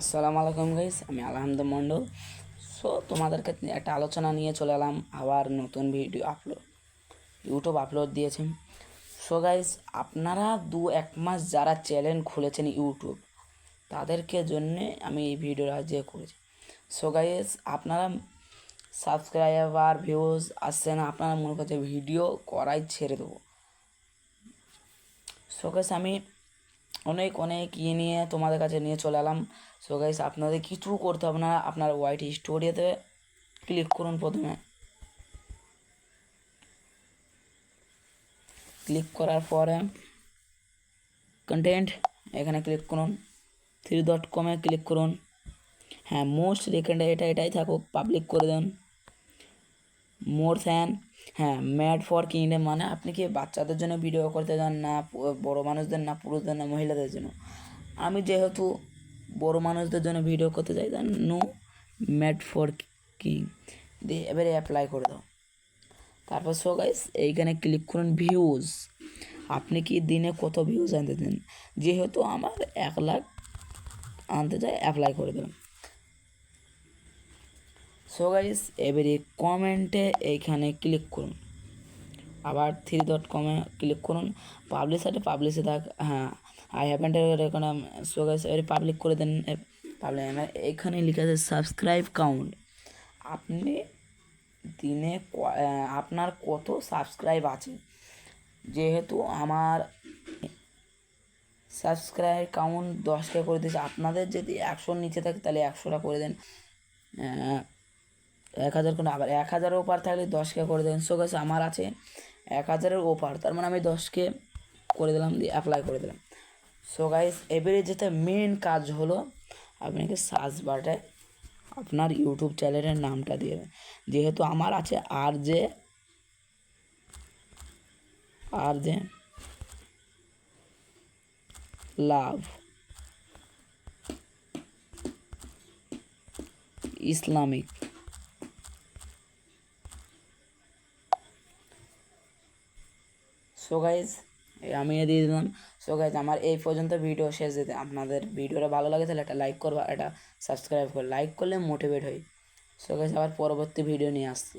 আসসালামু আলাইকুম গাইস আমি আলহামদ মণ্ডল সো তোমাদেরকে একটা আলোচনা নিয়ে চলে এলাম, আবার নতুন ভিডিও আপলোড ইউটিউব আপলোড দিয়েছে। সো গাইস আপনারা দু এক মাস যারা চ্যানেল খুলেছেন ইউটিউব তাদেরকে জন্যে আমি এই ভিডিওটা যে করেছি। সো গাইস আপনারা সাবস্ক্রাইবার ভিউজ আসছে না, আপনারা মনে করছে ভিডিও করাই ছেড়ে দেবো। সো গাইস আমি অনেক অনেক ইয়ে নিয়ে তোমাদের কাছে নিয়ে চলে এলাম। সো গাইস আপনাদের কিছু করতে হবে না, আপনার হোয়াইট স্টোরিতে ক্লিক করুন প্রথমে। ক্লিক করার পরে কন্টেন্ট এখানে ক্লিক করুন। থ্রি ডট কমে ক্লিক করুন। হ্যাঁ মোস্ট রেকমেন্ডেড এটা, এটাই থাকুক পাবলিক করে দেন। মোর থ্যান হ্যাঁ ম্যাড ফর কিংডম মানে আপনি কি বাচ্চাদের জন্য ভিডিও করতে চান না বড় মানুষদের না, পুরুষদের না, মহিলাদের জন্য? আমি যেহেতু বড় মানুষদের জন্য ভিডিও করতে চাই তাই নো ম্যাড ফর কিং, দিয়ে এবারে অ্যাপ্লাই করে দাও। তারপর সো গাইস এইখানে ক্লিক করুন ভিউজ আপনি কি দিনে কত ভিউজ আনতে দেন? যেহেতু আমার এক লাখ আনতে চাই অ্যাপ্লাই করে দিলাম। সো গাইস এবারে কমেন্টে এইখানে ক্লিক করুন। আবার থ্রি ডট কমে ক্লিক করুন। পাবলিশারে পাবলিশে থাক হ্যাঁ আই হ্যাভেন্ট এখানে সো গাইস এবারে পাবলিক করে দেন পাবলিক এখানে লেখা আছে সাবস্ক্রাইব কাউন্ট আপনি দিনে আপনার কত সাবস্ক্রাইব আছে? যেহেতু আমার সাবস্ক্রাইব কাউন্ট দশটা করে দিয়েছে, আপনাদের যদি একশোর নিচে থাকে, তাহলে একশোটা করে দেন। এক হাজার কোনো, আবার এক হাজারের ওপার থাকলে দশকে করে দেন। সো গাছ আমার আছে এক হাজারের ওপার, তার মানে আমি দশকে করে দিলাম, দিয়ে অ্যাপ্লাই করে দিলাম। সো গাইস এবারে যেটা মেন কাজ হলো আপনাকে সার্চ বারটায় আপনার ইউটিউব চ্যানেলের নামটা দিয়ে দেবেন যেহেতু আমার আছে আর যে আর যে লাভ ইসলামিক। সো গাইজ আমি দিয়ে দিলাম। সো গাইজ আমার এই পর্যন্ত ভিডিও শেষ যেতে আপনাদের ভিডিওটা ভালো লাগে তাহলে একটা লাইক করবা, একটা সাবস্ক্রাইব করে লাইক করলে মোটিভেট হই সো গাইজ আবার পরবর্তী ভিডিও নিয়ে আসছি।